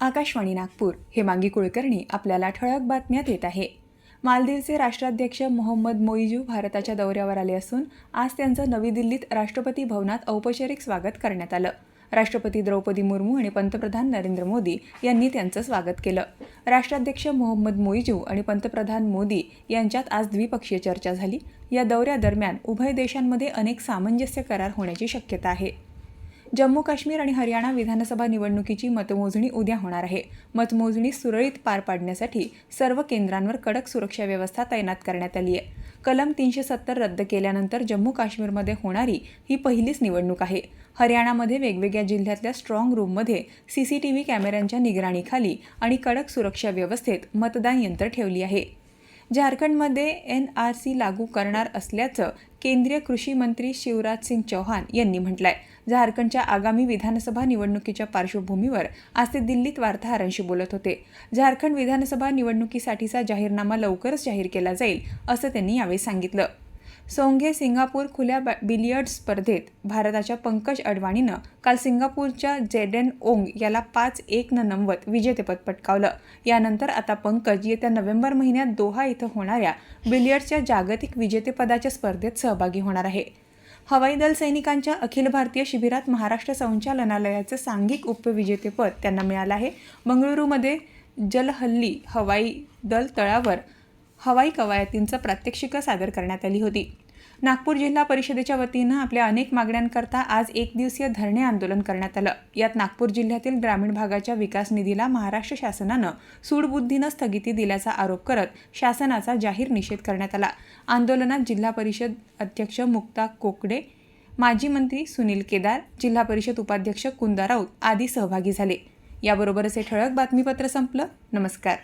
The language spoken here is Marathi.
आकाशवाणी नागपूर. हे मांगी कुलकर्णी आपल्याला ठळक बातम्यात येत आहे. मालदीवचे राष्ट्राध्यक्ष मोहम्मद मोईजू भारताच्या दौऱ्यावर आले असून आज त्यांचं नवी दिल्लीत राष्ट्रपती भवनात औपचारिक स्वागत करण्यात आलं. राष्ट्रपती द्रौपदी मुर्मू आणि पंतप्रधान नरेंद्र मोदी यांनी त्यांचं स्वागत केलं. राष्ट्राध्यक्ष मोहम्मद मोईजू आणि पंतप्रधान मोदी यांच्यात आज द्विपक्षीय चर्चा झाली. या दौऱ्यादरम्यान उभय देशांमध्ये अनेक सामंजस्य करार होण्याची शक्यता आहे. जम्मू काश्मीर आणि हरियाणा विधानसभा निवडणुकीची मतमोजणी उद्या होणार आहे. मतमोजणी सुरळीत पार पाडण्यासाठी सर्व केंद्रांवर कडक सुरक्षा व्यवस्था तैनात करण्यात आली आहे. कलम तीनशे सत्तर रद्द केल्यानंतर जम्मू काश्मीरमध्ये होणारी ही पहिलीच निवडणूक आहे. हरियाणामध्ये वेगवेगळ्या जिल्ह्यातल्या स्ट्रॉंग रूममध्ये सीसीटीव्ही कॅमेऱ्यांच्या निगराणीखाली आणि कडक सुरक्षा व्यवस्थेत मतदान यंत्र ठेवली आहे. झारखंडमध्ये एन आर सी लागू करणार असल्याचं केंद्रीय कृषी मंत्री शिवराज सिंग चौहान यांनी म्हटलं आहे झारखंडच्या आगामी विधानसभा निवडणुकीच्या पार्श्वभूमीवर आज ते दिल्लीत वार्ताहरांशी बोलत होते. झारखंड विधानसभा निवडणुकीसाठीचा जाहीरनामा लवकरच जाहीर केला जाईल असं त्यांनी यावेळी सांगितलं. सोंघे सिंगापूर खुल्या बिलियर्ड स्पर्धेत भारताच्या पंकज अडवाणीनं काल सिंगापूरच्या जेडेन ओंग याला पाच एकनं नमवत विजेतेपद पटकावलं. यानंतर आता पंकज येत्या नोव्हेंबर महिन्यात दोहा इथं होणाऱ्या बिलियर्ड्सच्या जागतिक विजेतेपदाच्या स्पर्धेत सहभागी होणार आहे. हवाई दल सैनिकांच्या अखिल भारतीय शिबिरात महाराष्ट्र संचालनालयाचं सांघिक उपविजेतेपद त्यांना मिळालं आहे. बंगळुरूमध्ये जलहल्ली हवाई दल तळावर हवाई कवायतींचं प्रात्यक्षिकं सादर करण्यात आली होती. नागपूर जिल्हा परिषदेच्या वतीनं आपल्या अनेक मागण्यांकरता आज एक दिवसीय धरणे आंदोलन करण्यात आलं. यात नागपूर जिल्ह्यातील ग्रामीण भागाच्या विकास निधीला महाराष्ट्र शासनानं सूडबुद्धीनं स्थगिती दिल्याचा आरोप करत शासनाचा जाहीर निषेध करण्यात आला. आंदोलनात जिल्हा परिषद अध्यक्ष मुक्ता कोकडे माजी मंत्री सुनील केदार जिल्हा परिषद उपाध्यक्ष कुंदा राऊत आदी सहभागी झाले. याबरोबरच हे ठळक बातमीपत्र संपलं. नमस्कार.